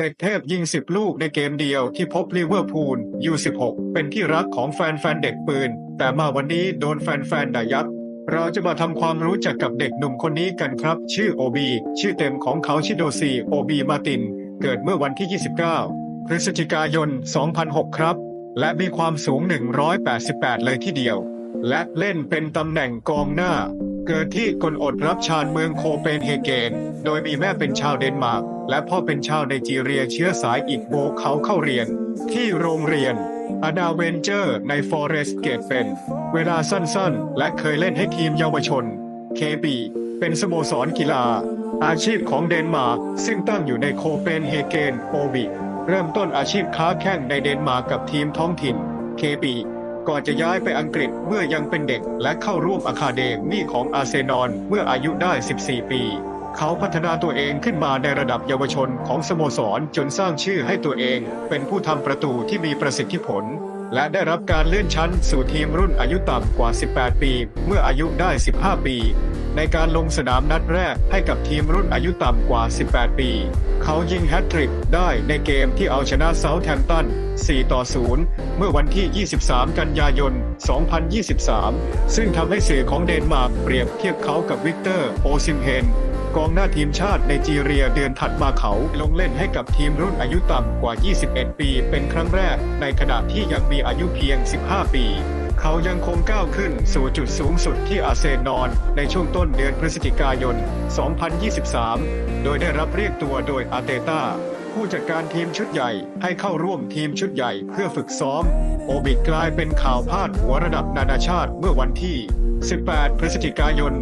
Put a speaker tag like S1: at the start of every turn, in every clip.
S1: เด็กเทพยิง 10 ลูกในเกมเดียวที่พบลิเวอร์พูล U16 เป็นที่รักของแฟนๆเด็กปืน แต่มาวันนี้โดนแฟนๆด่ายับเราจะมาทำความรู้จักกับเด็กหนุ่มคนนี้กันครับ ชื่อโอบีชื่อเต็มของเขาชิโดซีโอบีมาติน เกิดเมื่อวันที่ 29 พฤศจิกายน 2006 ครับ และมีความสูง 188 เลยที่เดียว และเล่นเป็นตำแหน่งกองหน้า เกิดที่กลอดรับชานเมืองโคเปนเฮเกน โดยมีแม่เป็นชาวเดนมาร์ก และพ่อเป็นชาวไนจีเรียเชื้อสายอิกโบเขาเข้าเรียน ที่โรงเรียนอดาเวนเจอร์ในฟอเรสเกตเป็น เวลาสั้นๆ และเคยเล่นให้ทีมเยาวชน เคบีเป็นสโมสรกีฬา อาชีพของเดนมาร์กซึ่งตั้งอยู่ในโคเปนเฮเกนโอบิเริ่มต้นอาชีพค้าแข่งในเดนมาร์กกับทีมท้องถิ่นเคบี ก่อนจะย้ายไปอังกฤษเมื่อยังเป็นเด็กและเข้าร่วมอะคาเดมี่ของอาร์เซนอลเมื่ออายุได้ 14 ปี เขาพัฒนาตัวเองขึ้นมาในระดับเยาวชนของสโมสรจนสร้างชื่อให้ตัวเองเป็นผู้ทำประตูที่มีประสิทธิผล และได้รับการเลื่อนชั้นสู่ทีมรุ่นอายุต่ำกว่า 18 ปี เมื่ออายุได้ 15 ปี ในการลงสนามนัดแรกให้กับทีมรุ่นอายุต่ำกว่า 18 ปี เขายิงแฮตทริกได้ในเกมที่เอาชนะเซาท์แฮมป์ตัน 4 ต่อ 0 เมื่อวันที่ 23 กันยายน 2023 ซึ่งทำให้สื่อของเดนมาร์กเปรียบเทียบเขากับวิกเตอร์ โอซิมเฮนกองหน้าทีมชาติไนจีเรียเดือนถัดมาเขาลงเล่นให้กับทีมรุ่นอายุต่ำกว่า 21 ปี เป็นครั้งแรก ในขณะที่ยังมีอายุเพียง 15 ปี เขายังคงก้าวขึ้นสู่จุดสูงสุดที่อาเซนนอนในช่วงต้นเดือนพฤศจิกายน 2023 โดยได้รับเรียกตัวโดยอาเตต้า ผู้จัดการทีมชุดใหญ่ให้เข้าร่วมทีมชุดใหญ่เพื่อฝึกซ้อม โอบิกลายเป็นข่าวพาดหัวระดับนานาชาติเมื่อวันที่ 18 พฤศจิกายน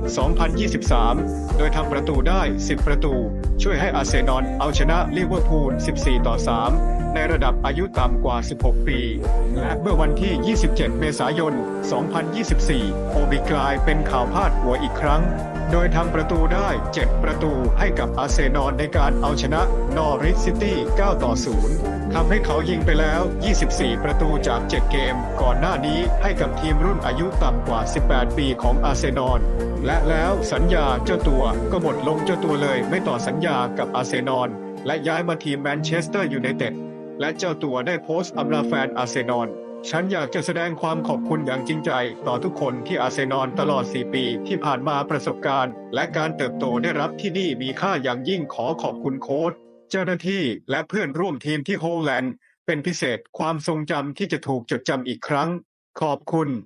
S1: 2023 โดยทำประตูได้ 10 ประตู ช่วยให้อาร์เซนอลเอาชนะลิเวอร์พูล 14 ต่อ 3 ในระดับอายุต่ำกว่า 16 ปี และเมื่อวันที่ 27 เมษายน 2024 โอบิกลายเป็นข่าวพาดหัวอีกครั้งโดยทำประตูได้ 7 ประตูให้กับอาร์เซนอลในการเอาชนะนอริสซิต9ต่อ 0 ทำให้เขายิงไปแล้ว 24 ประตูจาก 7 เกม ก่อนหน้านี้ให้กับทีมรุ่นอายุต่ำกว่า 18 ปีของอาร์เซนอล และแล้วสัญญาเจ้าตัวก็หมดลงเจ้าตัวเลยไม่ต่อสัญญากับอาร์เซนอล และย้ายมาทีมแมนเชสเตอร์ยูไนเต็ด และเจ้าตัวได้โพสต์อำลาแฟนอาร์เซนอลฉันอยากจะแสดงความขอบคุณอย่างจริงใจ ต่อทุกคนที่อาเซนอลตลอด 4 ปีที่ผ่านมาประสบการณ์ และการเติบโตได้รับที่นี่มีค่าอย่างยิ่งขอขอบคุณโค้ช เจ้าหน้าที่และเพื่อนร่วมทีมที่โฮลแลนด์เป็นพิเศษความทรงจำที่จะถูกจดจำอีกครั้ง ขอบคุณ